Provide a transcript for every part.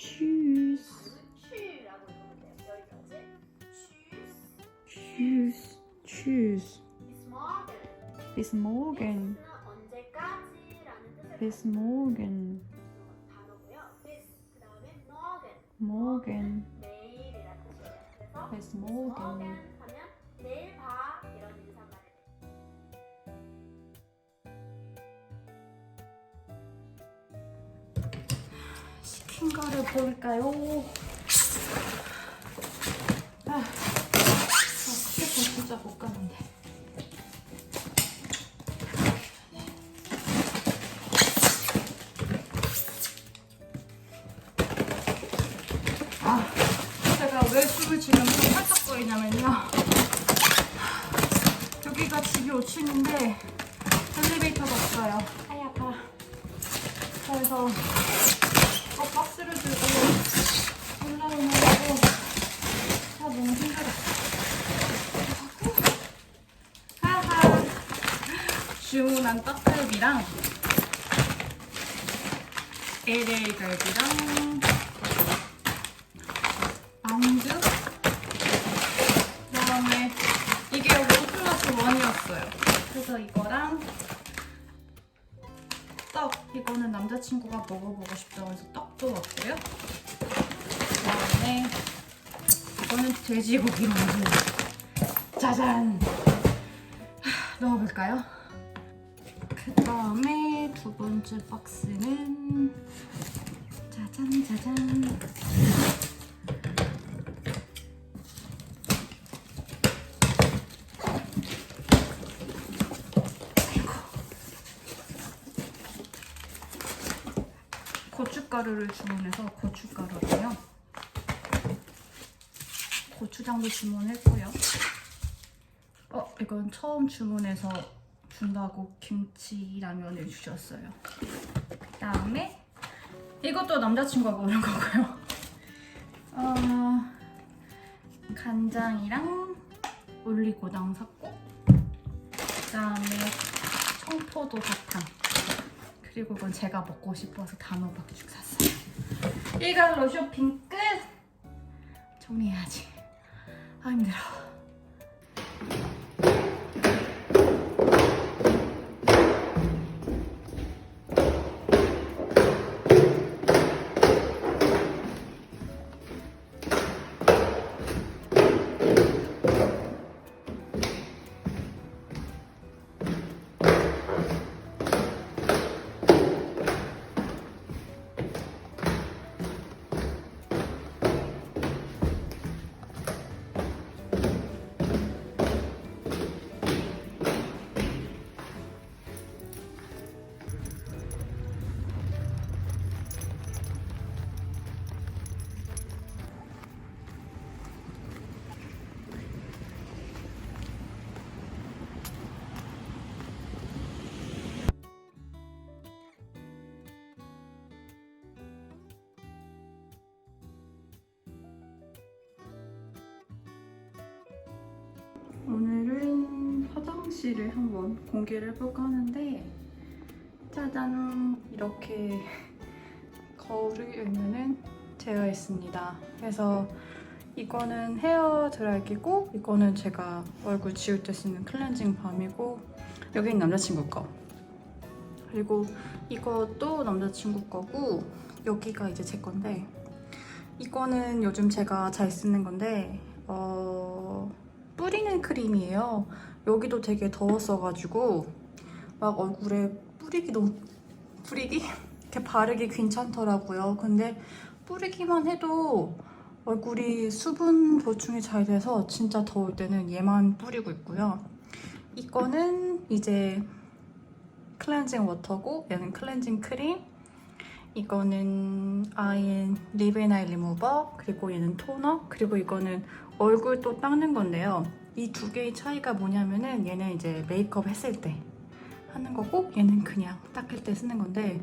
Tschüss. Tschüss. Tschüss. Bis morgen. Bis morgen. Morgen. Bis morgen. 거를 볼까요? 아, 아 휴대폰 진짜 못 가는데. 아, 제가 왜 숨을 좀 팔딱거리냐면요. 여기가 집이 5층인데 엘리베이터가 없어요. 아야 아파. 그래서 주문한 떡갈비랑 LA 갈비랑 안주 그다음에 이게 5 플러스 1이었어요. 그래서 이거랑 떡 이거는 남자친구가 먹어보고 싶다고 해서 떡 도 넣었고요. 그다음에 이거는 돼지고기 만두. 짜잔. 하, 넣어볼까요? 그다음에 두 번째 박스는 짜잔 짜잔. 고춧가루를 주문해서 고춧가루고요. 고추장도 주문했고요. 어, 이건 처음 주문해서 준다고 김치 라면을 주셨어요. 그다음에 이것도 남자친구가 먹는 거고요. 어, 간장이랑 올리고당 샀고 그다음에 청포도 사탕 그리고 이건 제가 먹고 싶어서 단호박죽 샀어요. 이걸로 쇼핑 끝! 정리해야지. 아 힘들어. 화장실을 한번 공개를 해볼까 하는데 짜잔 이렇게 거울을 열면은 되어 있습니다. 그래서 이거는 헤어 드라이기고 이거는 제가 얼굴 지울 때 쓰는 클렌징 밤이고 여기는 남자친구 거 그리고 이것도 남자친구 거고 여기가 이제 제 건데 이거는 요즘 제가 잘 쓰는 건데 어 뿌리는 크림이에요. 여기도 되게 더웠어가지고 막 얼굴에 뿌리기 너무 뿌리기 이렇게 바르기 괜찮더라고요. 근데 뿌리기만 해도 얼굴이 수분 보충이 잘 돼서 진짜 더울 때는 얘만 뿌리고 있고요. 이거는 이제 클렌징 워터고 얘는 클렌징 크림 이거는 아이엔 리베나일 리무버 그리고 얘는 토너 그리고 이거는 얼굴 또 닦는 건데요 이 두 개의 차이가 뭐냐면은 얘는 이제 메이크업 했을 때 하는 거고 얘는 그냥 닦을 때 쓰는 건데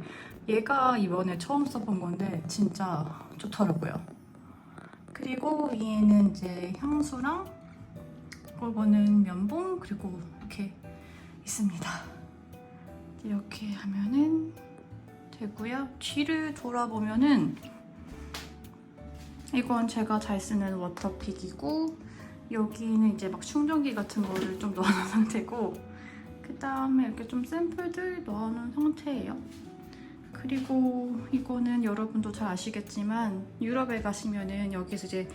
얘가 이번에 처음 써본 건데 진짜 좋더라고요 그리고 얘는 이제 향수랑 이거는 면봉 그리고 이렇게 있습니다 이렇게 하면은 되고요. 뒤를 돌아보면은 이건 제가 잘 쓰는 워터픽이고 여기는 이제 막 충전기 같은 거를 좀 넣어놓은 상태고 그 다음에 이렇게 좀 샘플들 넣어놓은 상태예요. 그리고 이거는 여러분도 잘 아시겠지만 유럽에 가시면은 여기서 이제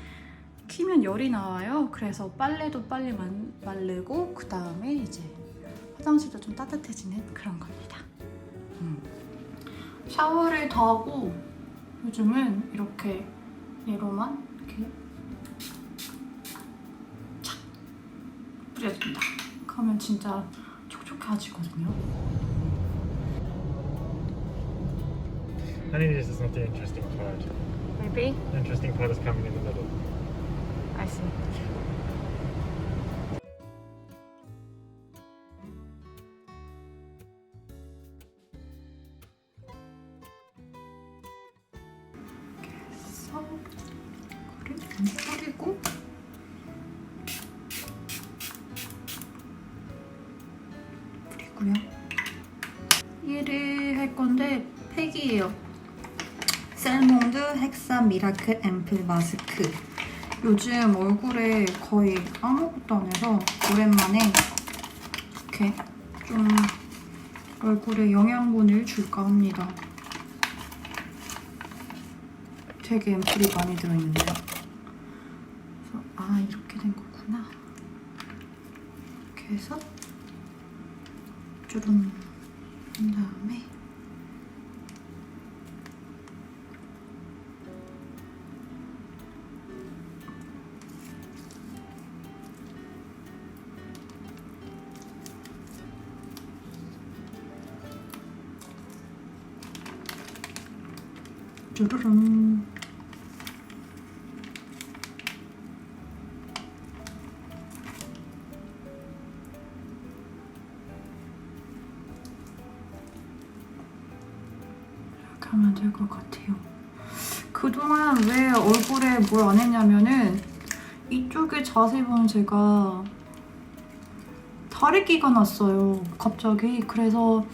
키면 열이 나와요. 그래서 빨래도 빨리 만- 마르고 그 다음에 이제 화장실도 좀 따뜻해지는 그런 겁니다. 음. 샤워를 더 하고 요즘은 이렇게 얘로만 이렇게 뿌려줍니다. 그러면 진짜 촉촉해지거든요. I think this is not the interesting part. Maybe The interesting part is coming in the middle. I see. 그래서 이거를 좀 뿌리고 헥사 미라클 앰플 마스크. 요즘 얼굴에 거의 아무것도 안 해서 오랜만에 이렇게 좀 얼굴에 영양분을 줄까 합니다. 되게 앰플이 많이 들어있는데요. 그래서 아 이렇게 된 거구나. 이렇게 해서 주름 한 다음에 쭈르릉 이렇게 하면 될 것 같아요. 그동안 왜 얼굴에 뭘 안 했냐면은 이쪽에 자세히 보면 제가 다래끼가 났어요. 갑자기. 그래서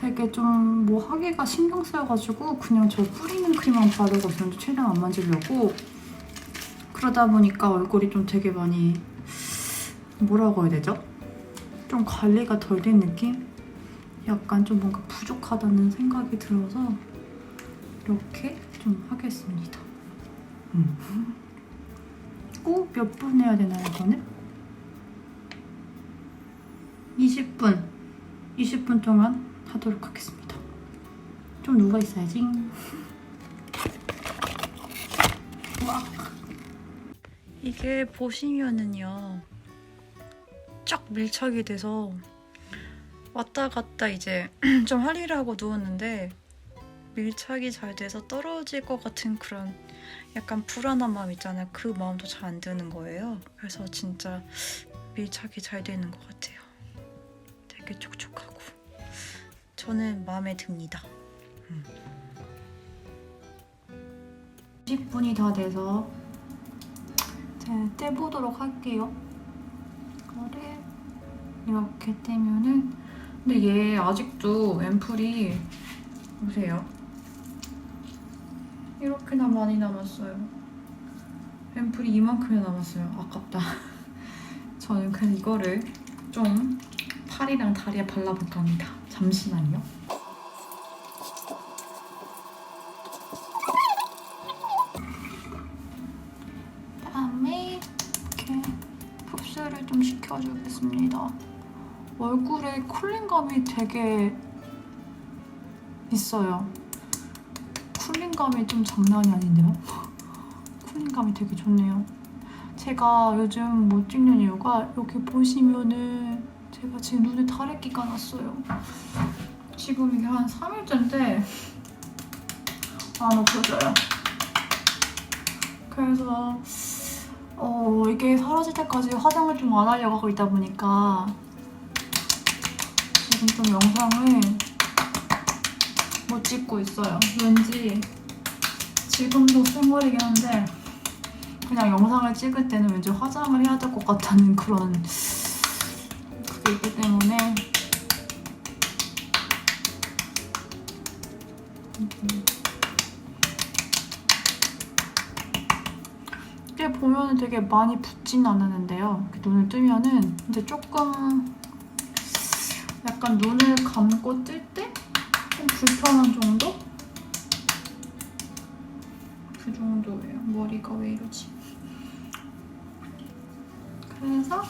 되게 좀 뭐 하기가 신경 쓰여가지고 그냥 저 뿌리는 크림만 바르고 있었는데 최대한 안 만지려고 그러다 보니까 얼굴이 좀 되게 많이 뭐라고 해야 되죠? 좀 관리가 덜 된 느낌? 약간 좀 뭔가 부족하다는 생각이 들어서 이렇게 좀 하겠습니다. 음. 꼭몇분 해야 되나요, 이거는? 20분. 20분 동안 하도록 하겠습니다. 좀 누가 있어야지. 와. 이게 보시면은요. 쫙 밀착이 돼서 왔다 갔다 이제 좀 할일하고 누웠는데 밀착이 잘 돼서 떨어질 것 같은 그런 약간 불안한 마음 있잖아요. 그 마음도 잘 안 드는 거예요. 그래서 진짜 밀착이 잘 되는 것 같아요. 되게 촉촉하고 저는 마음에 듭니다. 10분이 다 돼서 제가 떼보도록 할게요. 이거를 이렇게 떼면은 근데 얘 아직도 앰플이 보세요. 이렇게나 많이 남았어요. 앰플이 이만큼이나 남았어요. 아깝다. 저는 그냥 이거를 좀 팔이랑 다리에 발라볼까 합니다. 잠시만요. 다음에 이렇게 흡수를 좀 시켜주겠습니다. 얼굴에 쿨링감이 되게 있어요. 쿨링감이 좀 장난이 아닌데요? 쿨링감이 되게 좋네요. 제가 요즘 못 찍는 이유가 여기 보시면은 제가 지금 눈에 다래끼가 났어요. 지금 이게 한 3일째인데 안 없어져요. 그래서 어 이게 사라질 때까지 화장을 좀 안 하려고 하고 있다 보니까 지금 좀 영상을 못 찍고 있어요. 왠지 지금도 생얼이긴 한데 그냥 영상을 찍을 때는 왠지 화장을 해야 될 것 같다는 그런 그게 있기 때문에 음. 이게 보면 되게 많이 붓진 않았는데요. 눈을 뜨면은 이제 조금 약간 눈을 감고 뜰 때 좀 불편한 정도? 그 정도예요. 머리가 왜 이러지? 그래서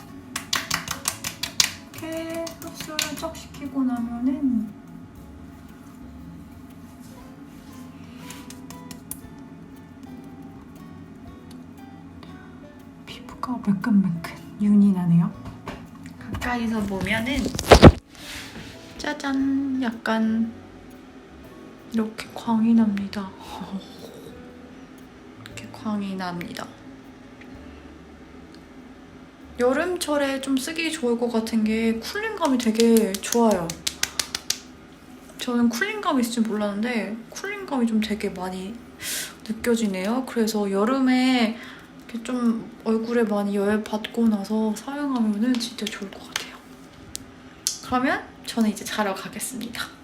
흡수를 쫙 시키고 나면은 피부가 매끈매끈 윤이 나네요. 가까이서 보면은 짜잔 약간 이렇게 광이 납니다. 이렇게 광이 납니다. 여름철에 좀 쓰기 좋을 것 같은 게 쿨링감이 되게 좋아요. 저는 쿨링감이 있을 줄 몰랐는데 쿨링감이 좀 되게 많이 느껴지네요. 그래서 여름에 좀 얼굴에 많이 열 받고 나서 사용하면 은 진짜 좋을 것 같아요. 그러면 저는 이제 자러 가겠습니다.